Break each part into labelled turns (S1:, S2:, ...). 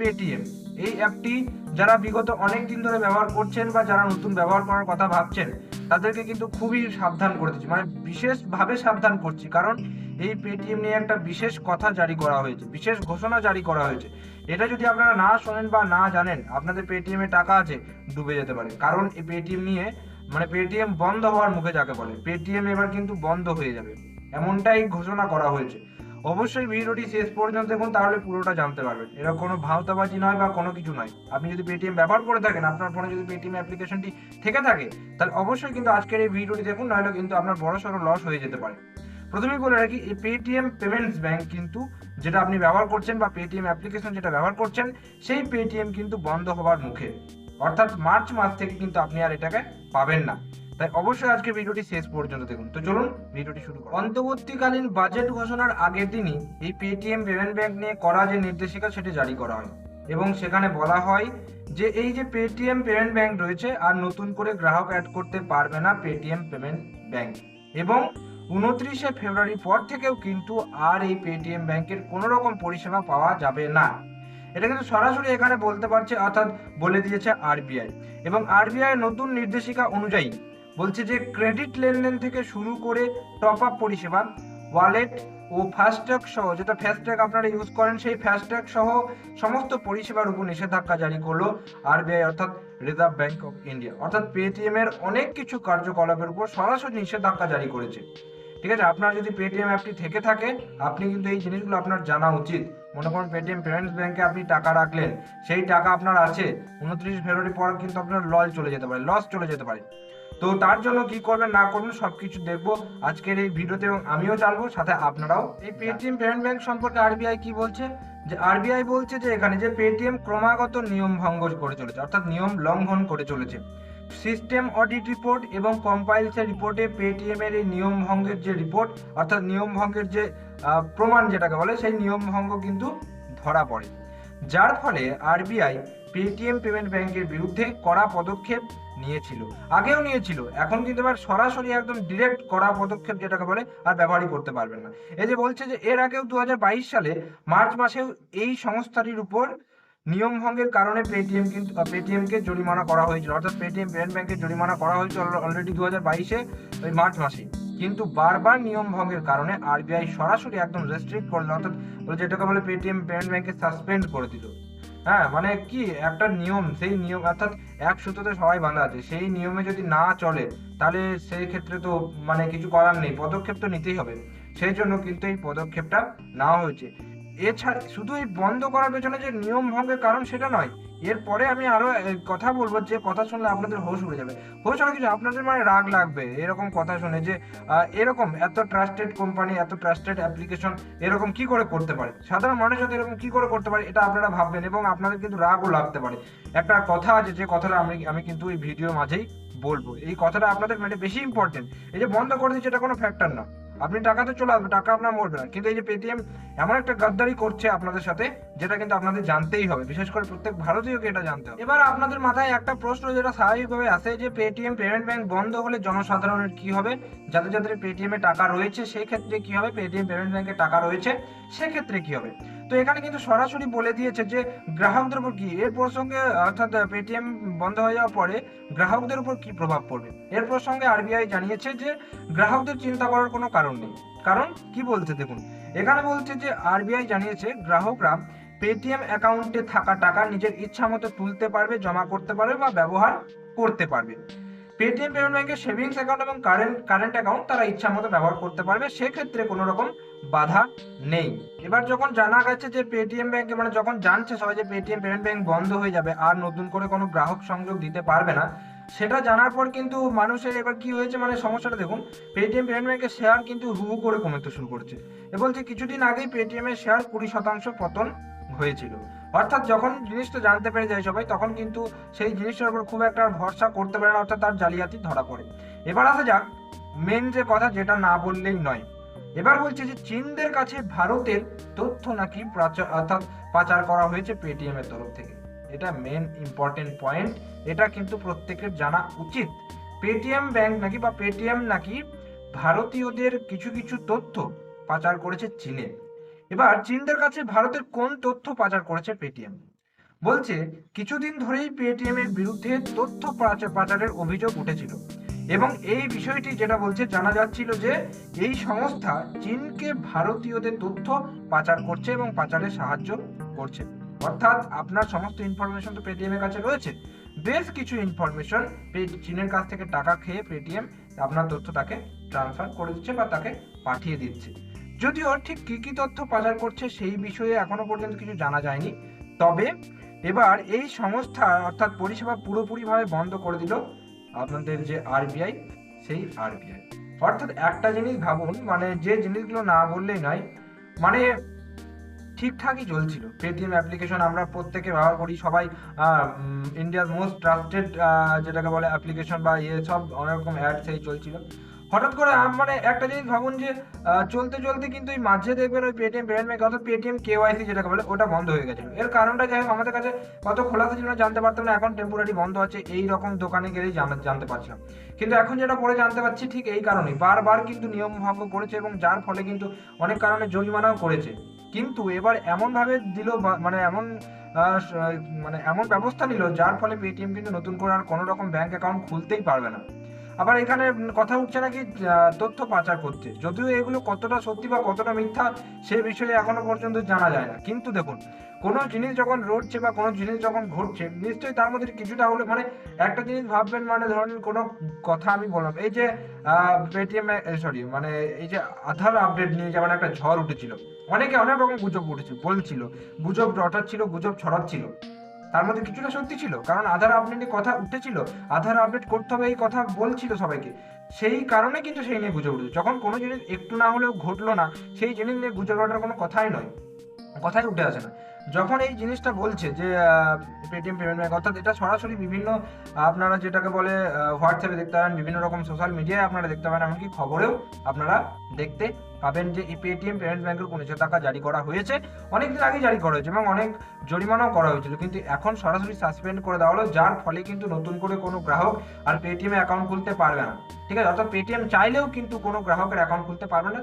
S1: Paytm এই অ্যাপটি যারা বিগত অনেক দিন ধরে ব্যবহার করছেন বা যারা নতুন ব্যবহার করার কথা ভাবছেন, তাদেরকে কিন্তু খুবই সাবধান করে দিচ্ছি। মানে বিশেষভাবে সাবধান করছি। কারণ এই পেটিএম নিয়ে একটা বিশেষ কথা জারি করা হয়েছে, বিশেষ ঘোষণা জারি করা হয়েছে। এটা যদি আপনারা না শোনেন বা না জানেন, আপনাদের পেটিএম টাকা আছে, ডুবে যেতে পারে। কারণ এই পেটিএম নিয়ে মানে পেটিএম বন্ধ হওয়ার মুখে যাকে বলে পেটিএম এবার কিন্তু বন্ধ হয়ে যাবে। এমনটাই ঘোষণা করা হয়েছে। অবশ্যই ভিডিওটি শেষ পর্যন্ত দেখুন, তাহলে পুরোটা জানতে পারবেন। এরা কোনো ভাওতাবাজি নয় বা কোনো কিছু নয়। আপনি যদি পেটিএম ব্যবহার করে থাকেন, আপনার ফোনে যদি পেটিএম অ্যাপ্লিকেশনটি থেকে থাকে, তাহলে অবশ্যই কিন্তু আজকের এই ভিডিওটি দেখুন, নাহলে কিন্তু আপনার বড় সড়ো লস হয়ে যেতে পারে। প্রথমেই বলে রাখি, এই পেটিএম পেমেন্টস ব্যাংক কিন্তু যেটা আপনি ব্যবহার করছেন বা পেটিএম অ্যাপ্লিকেশন যেটা ব্যবহার করছেন, সেই পেটিএম কিন্তু বন্ধ হওয়ার মুখে। অর্থাৎ মার্চ মাস থেকে কিন্তু আপনি আর এটাকে পাবেন না। তাই অবশ্যই আজকে ভিডিওটি শেষ পর্যন্ত দেখুন। তো চলুন ভিডিওটি শুরু করুন অন্তর্বর্তীকালীন বাজেট ঘোষণার আগের দিনই এই পেটিএম পেমেন্ট ব্যাংক নিয়ে করা যে নির্দেশিকা সেটি জারি করা হয় এবং সেখানে বলা হয় যে এই যে পেটিএম পেমেন্ট ব্যাংক রয়েছে আর নতুন করে গ্রাহক অ্যাড করতে পারবে না পেটিএম পেমেন্ট ব্যাংক এবং উনত্রিশে ফেব্রুয়ারি পর থেকেও কিন্তু আর এই পেটিএম ব্যাংকের কোনো রকম পরিষেবা পাওয়া যাবে না। এটা কিন্তু সরাসরি এখানে বলতে পারছে, অর্থাৎ বলে দিয়েছে আরবিআই এবং আরবিআই নতুন নির্দেশিকা অনুযায়ী বলছে যে ক্রেডিট লেনদেন থেকে শুরু করে টপ আপ পরিষেবা ওয়ালেট ও ফাস্ট্যাগ সহ, যেটা ফাস্ট্যাগ আপনারা ইউজ করেন, সেই ফাস্ট্যাগ সহ সমস্ত পরিষেবার উপর নিষেধাজ্ঞা জারি করল আরবিআই অর্থাৎ রিজার্ভ ব্যাংক অফ ইন্ডিয়া অর্থাৎ পেটিএম এর অনেক কিছু কার্যকলাপের উপর সরাসরি নিষেধাজ্ঞা জারি করেছে। ঠিক আছে, আপনার যদি পেটিএম অ্যাপটি থেকে থাকে, আপনি কিন্তু এই জিনিসগুলো আপনার জানা উচিত। মনে করুন পেটিএম পেমেন্টস ব্যাংকে আপনি টাকা রাখলেন, সেই টাকা আপনার আছে, উনত্রিশ ফেব্রুয়ারি পর কিন্তু আপনার লস চলে যেতে পারে লস চলে যেতে পারে। তো তার জন্য কি করবেন, না করবেন, সবকিছু দেখব আজকের এই ভিডিওতে এবং আমিও জানব, সাথে আপনারাও। এই পেটিএম পেমেন্ট ব্যাংক সম্পর্কে আরবিআই কি বলছে? যে আরবিআই বলছে যে এখানে যে পেটিএম ক্রমাগত নিয়ম ভঙ্গ করে চলেছে, অর্থাৎ নিয়ম লঙ্ঘন করে চলেছে। সিস্টেম অডিট রিপোর্ট এবং কম্পাইলসের রিপোর্টে পেটিএম এর এই নিয়ম ভঙ্গের যে রিপোর্ট অর্থাৎ নিয়ম ভঙ্গের যে প্রমাণ যেটাকে বলে, সেই নিয়ম ভঙ্গ কিন্তু ধরা পড়ে। যার ফলে আরবিআই পেটিএম পেমেন্ট ব্যাংকের বিরুদ্ধে কড়া পদক্ষেপ নিয়েছিল। আগেও নিয়েছিল, এখন কিন্তু এবার সরাসরি একদম ডিরেক্ট কড়া পদক্ষেপ যেটাকে বলে আর ব্যবহারই করতে পারবেন না। এই যে বলছে যে এর আগেও দু হাজার বাইশ সালে মার্চ মাসেও এই সংস্থাটির উপর নিয়ম ভঙ্গের কারণে পেটিএম কিন্তু পেটিএমকে জরিমানা করা হয়েছিল। অর্থাৎ পেটিএম পেমেন্ট ব্যাংকে জরিমানা করা হয়েছিল অলরেডি দু হাজার বাইশে, ওই মার্চ মাসে। কিন্তু বারবার নিয়ম ভঙ্গের কারণে আরবিআই সরাসরি একদম রেস্ট্রিক্ট করল, অর্থাৎ যেটাকে বলে পেটিএম পেমেন্ট ব্যাংকে সাসপেন্ড করে দিল। হ্যাঁ মানে কি একটা নিয়ম, সেই নিয়ম, অর্থাৎ এক সুতোতে সবাই বাঁধা আছে। সেই নিয়মে যদি না চলে, তাহলে সেই ক্ষেত্রে তো মানে কিছু করার নেই, পদক্ষেপ তো নিতেই হবে। সেই জন্য কিন্তু এই পদক্ষেপটা নেওয়া হয়েছে। এছাড়া শুধু এই বন্ধ করার পেছনে যে নিয়ম ভঙ্গের কারণ সেটা নয় এরপরে আমি আরও কথা বলব যে কথা শুনলে আপনাদের হোশ উড়ে যাবে। হোশ অনেক কিছু আপনাদের মানে রাগ লাগবে এরকম কথা শুনে যে এরকম এত ট্রাস্টেড কোম্পানি এত ট্রাস্টেড অ্যাপ্লিকেশন এরকম কি করে করতে পারে? সাধারণ মানুষ যাতে এরকম কি করে করতে পারে, এটা আপনারা ভাববেন এবং আপনাদের কিন্তু রাগও লাগতে পারে। একটা কথা আছে, যে কথাটা আমি আমি কিন্তু এই ভিডিওর মাঝেই বলব। এই কথাটা আপনাদের মানে বেশি ইম্পর্টেন্ট এই যে বন্ধ করে দিচ্ছে, এটা কোনো ফ্যাক্টর না। আপনি টাকা তো চলে আসবে টাকা আপনার মরবে না। কিন্তু এই যে পেটিএম এমন একটা গাদ্দারি করছে আপনাদের সাথে, যেটা কিন্তু আপনাদের জানতেই হবে। বিশেষ করে প্রত্যেক ভারতীয়কে এটা জানতে হবে। এবার আপনাদের মাথায় একটা প্রশ্ন, যেটা স্বাভাবিকভাবে আসে যে পেটিএম পেমেন্ট ব্যাংক বন্ধ হলে জনসাধারণের কি হবে? যাদের যাদের পেটিএম এ টাকা রয়েছে সেক্ষেত্রে কি হবে? পেটিএম পেমেন্ট ব্যাংকে টাকা রয়েছে, সেক্ষেত্রে কি হবে? তো এখানে কিন্তু সরাসরি বলে দিয়েছে যে গ্রাহকদের উপর কি? এর প্রসঙ্গে অর্থাৎ পেটিএম বন্ধ হয়ে যাওয়ার পরে গ্রাহকদের উপর কি প্রভাব পড়বে? এর প্রসঙ্গে আরবিআই জানিয়েছে যে গ্রাহকদের চিন্তা করার কোনো কারণ নেই। কারণ কি বলছে দেখুন, এখানে বলছে যে আরবিআই জানিয়েছে গ্রাহকরা পেটিএম অ্যাকাউন্টে থাকা টাকা নিজের ইচ্ছা মতো তুলতে পারবে, জমা করতে পারবে বা ব্যবহার করতে পারবে। পেটিএম পেমেন্ট ব্যাংকের সেভিংস অ্যাকাউন্ট এবং কারেন্ট কারেন্ট অ্যাকাউন্ট তারা ইচ্ছা মতো ব্যবহার করতে পারবে, সেক্ষেত্রে কোনো রকম বাধা নেই। এবার যখন জানা গেছে যে পেটিএম ব্যাংকে মানে যখন জানছে সবাই যে পেটিএম পেমেন্ট ব্যাংক বন্ধ হয়ে যাবে, আর নতুন করে কোনো গ্রাহক সংযোগ দিতে পারবে না, সেটা জানার পর কিন্তু মানুষের এবার কি হয়েছে মানে সমস্যাটা দেখুন পেটিএম পেমেন্ট ব্যাংকের শেয়ার কিন্তু হু করে কমতে শুরু করছে। এ বলছে, কিছুদিন আগেই পেটিএমের শেয়ার কুড়ি শতাংশ পতন হয়েছিল। অর্থাৎ যখন জিনিসটা জানতে পেরে যায় সবাই, তখন কিন্তু সেই জিনিসটার উপর খুব একটা ভরসা করতে পারে না, অর্থাৎ তার জালিয়াতি ধরা পড়ে। এবার আসা যাক মেন যে কথা যেটা না বললেই নয়। এবার বলছে যে চীনদের কাছে ভারতের তথ্য নাকি অর্থাৎ পাচার করা হয়েছে পেটিএম এর তরফ থেকে। এটা মেন ইম্পর্টেন্ট পয়েন্ট এটা কিন্তু প্রত্যেকের জানা উচিত। পেটিএম ব্যাংক নাকি বা পেটিএম নাকি ভারতীয়দের কিছু কিছু তথ্য পাচার করেছে চীনে। এবার চীনদের কাছে ভারতের কোন তথ্য পাচার করেছে পেটিএম? বলছে, কিছুদিন ধরেই পেটিএম এর বিরুদ্ধে তথ্য পাচার- পাচারের অভিযোগ উঠেছিল। এবং এই বিষয়টি যেটা বলছে, জানা যাচ্ছিল যে এই সংস্থা চীনকে ভারতীয়দের তথ্য পাচার করছে এবং পাচারে সাহায্য করছে। অর্থাৎ আপনার সমস্ত ইনফরমেশন তো পেটিএম এর কাছে রয়েছে। বেশ কিছু ইনফরমেশন চীনের কাছ থেকে টাকা খেয়ে পেটিএম আপনার তথ্য তাকে ট্রান্সফার করে দিচ্ছে বা তাকে পাঠিয়ে দিচ্ছে। যদিও ঠিক কি কি তথ্য পাচার করছে সেই বিষয়ে এখনও পর্যন্ত কিছু জানা যায়নি। তবে এবার এই সংস্থা অর্থাৎ পরিষেবা পুরোপুরিভাবে বন্ধ করে দিল আপনাদের যে আরবিআই, সেই আরবিআই। অর্থাৎ একটা জিনিস ভাবুন মানে যে জিনিসগুলো না বললেই নয় মানে ঠিকঠাকই চলছিল। পেটিএম অ্যাপ্লিকেশন আমরা প্রত্যেকে ব্যবহার করি, সবাই ইন্ডিয়ার মোস্ট ট্রাস্টেড যেটাকে বলে অ্যাপ্লিকেশন বা ইয়ে সব অনেক রকম অ্যাড সেই চলছিল। হঠাৎ করে মানে একটা জিনিস ভাবুন যে চলতে চলতে কিন্তু এই মাঝে দেখবেন ওই পেটিএম পেমেন্ট ব্যাংক অর্থাৎ পেটিএম কেওয়াইসি যেটাকে বলে, ওটা বন্ধ হয়ে গেছিল এর কারণটা যাই হোক, আমাদের কাছে কত খোলাসা ছিল না, জানতে পারতাম না, এখন টেম্পোরারি বন্ধ আছে, এই রকম দোকানে গেলেই জানা- জানতে পারছিলাম। কিন্তু এখন যেটা পরে জানতে পারছি, ঠিক এই কারণেই। বারবার কিন্তু নিয়ম ভঙ্গ করেছে এবং যার ফলে কিন্তু অনেক কারণে জরিমানাও করেছে। কিন্তু এবার এমন ভাবে দিল মানে এমন মানে এমন ব্যবস্থা নিল, যার ফলে পেটিএম কিন্তু নতুন করে আর কোনো রকম ব্যাংক অ্যাকাউন্ট খুলতেই পারবে না। আবার এখানে কথা উঠছে নাকি তথ্য পাচার করতে। যদিও এগুলো কতটা সত্যি বা কতটা মিথ্যা, সে বিষয়ে এখনও পর্যন্ত জানা যায় না। কিন্তু দেখুন, কোনো জিনিস যখন রটছে বা কোনো জিনিস যখন ঘটছে, নিশ্চয়ই তার মধ্যে কিছুটা হলে মানে একটা জিনিস ভাববেন মানে ধরুন কোনো কথা আমি বললাম, এই যে পেটিএম সরি মানে এই যে আধার আপডেট নিয়ে যেমন একটা ঝড় উঠেছিল, অনেকে অনেক রকম গুজব উঠেছিল বলছিল, গুজব রটাচ্ছিল, গুজব ছড়াচ্ছিল। তার মধ্যে কিছুটা সত্যি ছিল। কারণ আধার আপডেটে কথা উঠেছিল। আধার আপডেট করতে হবে এই কথা বলছিল সবাইকে। সেই কারণে কিন্তু সেই নিয়ে গুজব উঠেছে। যখন কোনো জিনিস একটু না হলেও ঘটলো না, সেই জিনিস নিয়ে গুজব ওঠার কোনো কথাই নয়। কথাই উঠে আসে না। যখন এই জিনিসটা বলছে যে পেটিএম পেমেন্ট ব্যাঙ্ক অর্থাৎ এটা সরাসরি বিভিন্ন, আপনারা যেটাকে বলে হোয়াটসঅ্যাপে দেখতে পাবেন বিভিন্ন রকম সোশ্যাল মিডিয়ায় আপনারা দেখতে পাবেন এমনকি খবরেও আপনারা দেখতে পাবেন যে, এই পেটিএম পেমেন্ট ব্যাংকের উনিশশো টাকা জারি করা হয়েছে। অনেক দিন আগে জারি করা হয়েছে এবং অনেক জরিমানাও করা হয়েছিল। কিন্তু এখন সরাসরি সাসপেন্ড করে দেওয়া হলো, যার ফলে কিন্তু নতুন করে কোনো গ্রাহক আর পেটিএম অ্যাকাউন্ট খুলতে পারবে না। ঠিক আছে? অর্থাৎ পেটিএম চাইলেও কিন্তু কোনো গ্রাহকের অ্যাকাউন্ট খুলতে পারবে না।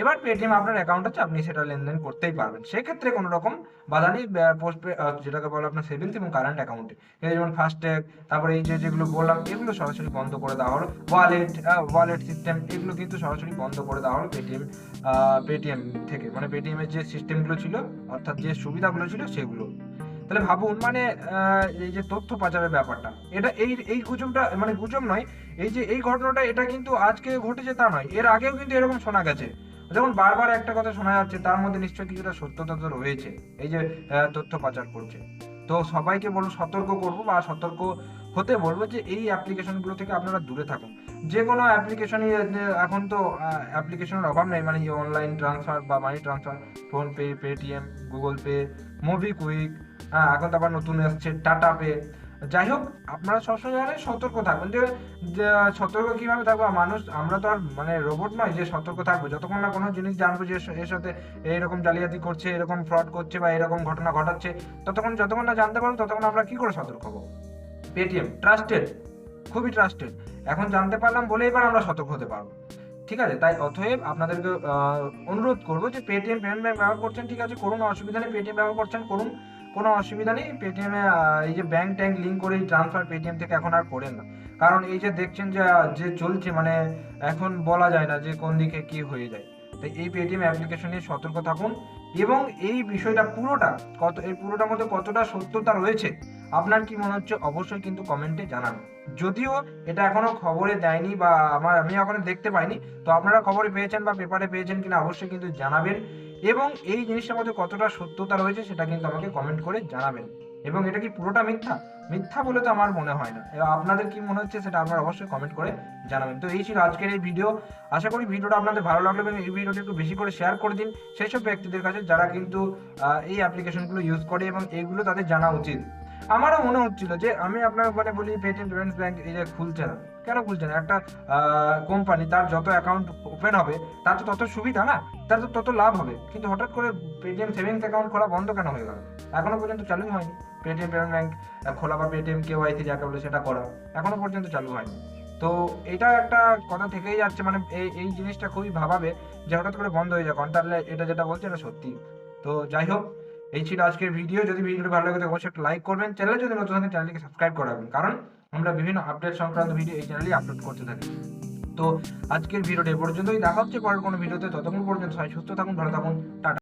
S1: এবার পেটিএম আপনার অ্যাকাউন্ট আছে, আপনি সেটা লেনদেন করতেই পারবেন। সেক্ষেত্রে কোনো রকম বাধা নেই পোস্ট যেটাকে বলে আপনার সেভিংস এবং কারেন্ট অ্যাকাউন্টে যেমন ফাস্ট্যাগ তারপরে এই যে যেগুলো বললাম, এগুলো সরাসরি বন্ধ করে দেওয়া হলো। ওয়ালেট ওয়ালেট সিস্টেম এগুলো কিন্তু সরাসরি বন্ধ করে দেওয়া হলো পেটিএম পেটিএম থেকে। মানে পেটিএম এর যে সিস্টেমগুলো ছিল, অর্থাৎ যে সুবিধাগুলো ছিল, সেগুলো। তাহলে ভাবুন মানে এই যে তথ্য পাচারের ব্যাপারটা, এটা এই এই গুজবটা মানে গুজব নয়, এই যে এই ঘটনাটা, এটা কিন্তু আজকে ঘটেছে তা নয়। এর আগেও কিন্তু এরকম শোনা গেছে। যখন বারবার একটা কথা শোনা যাচ্ছে, তার মধ্যে নিশ্চয়ই কিছুটা সত্যতা তো রয়েছে। এই যে তথ্য পাচার করছে। তো সবাইকে বলব, সতর্ক করব বা সতর্ক হতে বলব যে এই অ্যাপ্লিকেশনগুলো থেকে আপনারা দূরে থাকুন। যে কোনো অ্যাপ্লিকেশনই এখন তো অ্যাপ্লিকেশনের অভাব নেই। মানে অনলাইন ট্রান্সফার বা money transfer PhonePe Paytm Google Pay movie quick হ্যাঁ এখন তো আবার নতুন এসছে টাটা পে যাই হোক, আপনারা সবসময় জানেন সতর্ক থাকবেন। যে সতর্ক কীভাবে থাকব মানুষ, আমরা তো আর মানে রোবট নয় যে সতর্ক থাকব। যতক্ষণ না কোনো জিনিস জানব যে এর সাথে এইরকম জালিয়াতি করছে, এরকম ফ্রড করছে বা এরকম ঘটনা ঘটাচ্ছে, ততক্ষণ, যতক্ষণ না জানতে পারব, ততক্ষণ আমরা কি করে সতর্ক হব? পেটিএম ট্রাস্টেড খুবই ট্রাস্টেড এখন জানতে পারলাম বলে এবার আমরা সতর্ক হতে পারব। ঠিক আছে? তাই অতএব আপনাদেরকে অনুরোধ করব যে পেটিএম পেমেন্ট ব্যাংক ব্যবহার করছেন, ঠিক আছে? করুন, অসুবিধা নেই পেটিএম ব্যবহার করছেন, করুন। কোনো অসুবিধা নেই পেটিএম এই যে ব্যাংক ট্যাঙ্ক লিঙ্ক করে এই ট্রান্সফার পেটিএম থেকে এখন আর করেন না। কারণ এই যে দেখছেন যে যে চলছে মানে এখন বলা যায় না যে কোন দিকে কি হয়ে যায়। তাই এই পেটিএম অ্যাপ্লিকেশনে সতর্ক থাকুন এবং এই বিষয়টা পুরোটা কত, এই পুরোটার মধ্যে কতটা সত্যতা রয়েছে, আপনার কি মনে হচ্ছে অবশ্যই কিন্তু কমেন্টে জানান। যদিও এটা এখনও খবরে দেয়নি বা আমার, আমি এখনও দেখতে পাইনি, তো আপনারা খবরে পেয়েছেন বা পেপারে পেয়েছেন কিনা অবশ্যই কিন্তু জানাবেন। এবং এই জিনিসটার মধ্যে কতটা সত্যতা রয়েছে সেটা কিন্তু আমাকে কমেন্ট করে জানাবেন। এবং এটা কি পুরোটা মিথ্যা? মিথ্যা বলে তো আমার মনে হয় না। এবার আপনাদের কি মনে হচ্ছে সেটা আপনারা অবশ্যই কমেন্ট করে জানাবেন। তো এই ছিল আজকের এই ভিডিও আশা করি ভিডিওটা আপনাদের ভালো লাগল এবং এই ভিডিওটা একটু বেশি করে শেয়ার করে দিন। সেই সব ব্যক্তিদের কাছে যারা কিন্তু এই অ্যাপ্লিকেশনগুলো ইউজ করে এবং এইগুলো তাদের জানা উচিত। আমারও মনে হচ্ছিল যে আমি আপনার মানে বলি পেটিএম পেমেন্টস ব্যাংক এই যে খুলছে না। কেন খুলছে না? একটা কোম্পানি তার যত অ্যাকাউন্ট ওপেন হবে, তার তো তত সুবিধা না? তার তো তত লাভ হবে। কিন্তু হঠাৎ করে পেটিএম সেভিংস অ্যাকাউন্ট খোলা বন্ধ কেন হয়ে গেল? এখনও পর্যন্ত চালুই হয়নি। পেটিএম পেমেন্ট ব্যাংক খোলা বা পেটিএম কে ওয়াইসি যাকে বলে সেটা করা এখনও পর্যন্ত চালু হয়নি। তো এটা একটা কথা থেকেই যাচ্ছে। মানে এই এই জিনিসটা খুবই ভাবাবে যে হঠাৎ করে বন্ধ হয়ে যাক তাহলে এটা যেটা বলছে এটা সত্যি। তো যাই হোক এই ছিল আজকের ভিডিও যদি ভিডিওটি ভালো লাগে তো অবশ্যই একটা লাইক করবেন। চ্যানেলে যদি নতুন থাকেন চ্যানেলটিকে সাবস্ক্রাইব করে রাখবেন। কারণ আমরা বিভিন্ন আপডেট সংক্রান্ত ভিডিও এই চ্যানেলে আপলোড করতে থাকি। তো আজকের ভিডিওটা এ পর্যন্তই। দেখা হচ্ছে পরের কোনো ভিডিওতে ততক্ষণ পর্যন্ত সবাই সুস্থ থাকুন, ভালো থাকুন। টাটা।